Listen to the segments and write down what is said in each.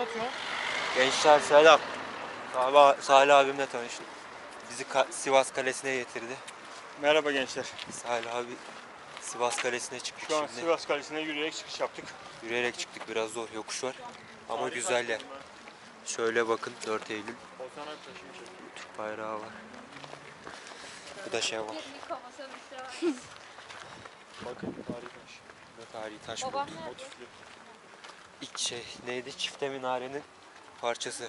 atıyorsun? Gençler selam. Salih, Salih abimle tanıştım. Bizi Ka- Sivas Kalesi'ne getirdi. Merhaba gençler. Salih abi Sivas Kalesi'ne çıktık Şu an şimdi. Sivas Kalesi'ne yürüyerek çıkış yaptık. Yürüyerek çıktık biraz zor yokuş var. Ama güzel yer. Şöyle bakın 4 Eylül Türk bayrağı var. Bu da şey var. Bakın tarihi taş. Bu da tarihi taş Babam bu. nerede? Motifli. İlk şey neydi? Çifte minarenin parçası.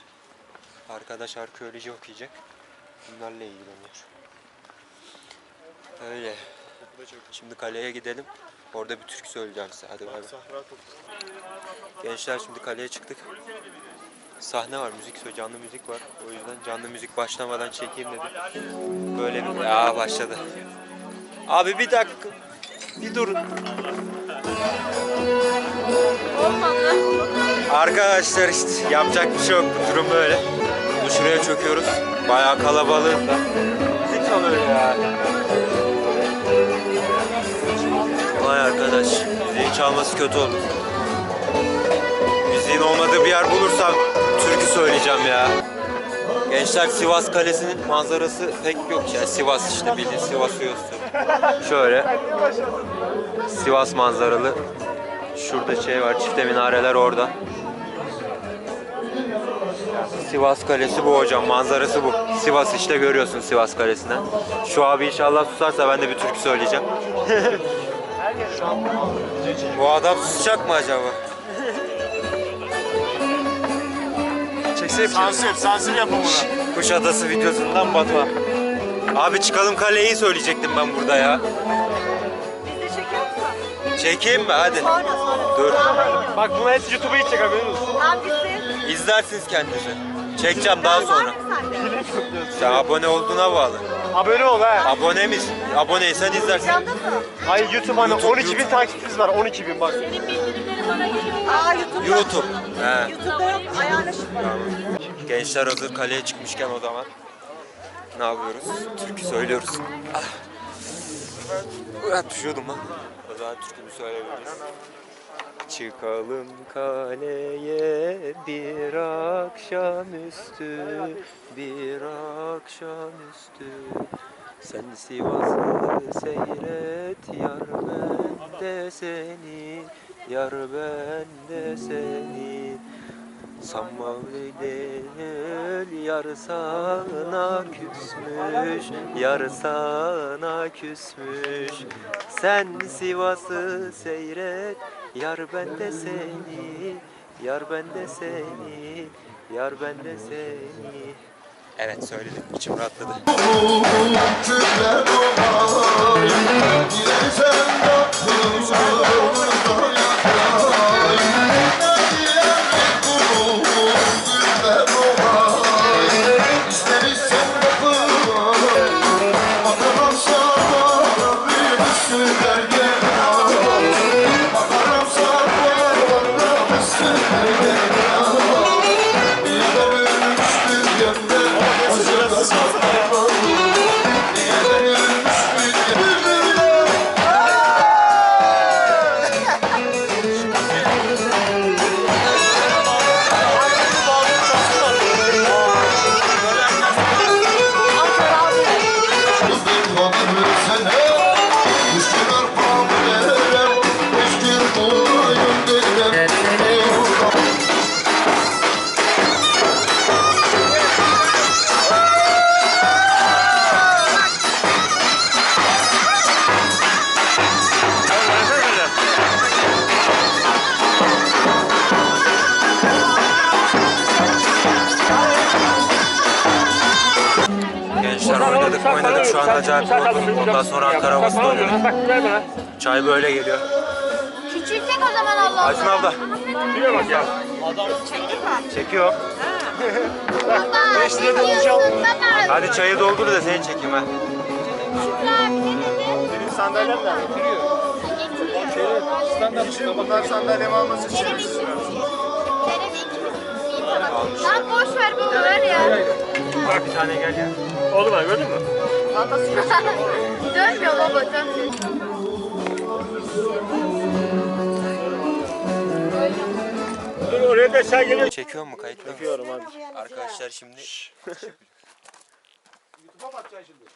Arkadaş arkeoloji okuyacak. Bunlarla ilgileniyor. Öyle. Şimdi kaleye gidelim. Orada bir türkü söyleyeceğim size. Hadi bay. Gençler şimdi kaleye çıktık. Sahne var, müzik söyle, canlı müzik var. O yüzden canlı müzik başlamadan çekeyim dedim. Böyle bir... Aa başladı. Abi bir dakika. Bir durun. Arkadaşlar işte yapacak bir şey yok. Bu durum böyle. Şimdi şuraya çöküyoruz. Bayağı kalabalığız da. Müzik çalıyor ya. Vay arkadaş. Müziğin çalması kötü oldu. Müziğin olmadığı bir yer bulursam türkü söyleyeceğim ya. Gençler Sivas Kalesi'nin manzarası pek yok ya. Sivas işte bildiğin Sivas Uyusu. Şöyle. Sivas manzaralı. Şurada şey var, çifte minareler orada. Sivas Kalesi bu hocam, manzarası bu. Sivas işte görüyorsun Sivas Kalesi'nden. Şu abi inşallah susarsa ben de bir türkü söyleyeceğim. bu adam susacak mı acaba? Çeksene Sansür, sansür yapın buna. Kuşadası videosundan Batuhan. Abi çıkalım kaleyi söyleyecektim ben burada ya. Çekeyim mi? Hadi. Sonra sonra. Dur. Bak bunlar hepsi YouTube'a gidecek haberin olsun. Hangisi? İzlersiniz kendinizi. Çekeceğim daha sonra. Sen abone olduğuna bağlı. Abone ol ha. Abone misin? Aboneysen izlersin. Hayır YouTube hani YouTube, 12 bin YouTube. takipçimiz var 12 bin bak. Senin bildirimleri bana geliyor. Aa YouTube'da. YouTube. He. YouTube'da yok. Ayarla şimdi. Gençler hazır kaleye çıkmışken o zaman ne yapıyoruz? Türkü söylüyoruz. Ah. Ulan düşüyordum lan. O zaman türkümü söyleyebiliriz. Çıkalım kaleye bir akşamüstü, bir akşamüstü. Sen Sivas'ı seyret yar ben seni, yar ben seni. Sanma değil yar sana küsmüş Yar sana küsmüş Sen Sivas'ı seyret Yar ben de seni Yar ben de seni Yar ben de seni. Evet söyledim. İçim rahatladı. Oynadık oynadık şu an acayip yoruldum. Ondan sonra Ankara havasında oynadık. Çay böyle geliyor. Küçülsek o zaman Allah Aysun abla Şuraya bak ya. çekiyor. Baba, Beş bulacağım. Baba, Hadi çayı doldur da seni çekeyim ha. Şükrü abi ne dedi? Benim sandalyem nerede? Getiriyor. Standart bunlar sandalyemi alması için. Kerem ikimiz. Lan boş ver bunu ver ya. Bak bir tane gel ya. Oldu mu gördün mü? Dönmüyor baba dönmüyor. Dur oraya da sen geliyorsun. Çekiyor mu kayıtlı mı? Çekiyorum hadi. Arkadaşlar şimdi YouTube'a mı atacaksın şimdi?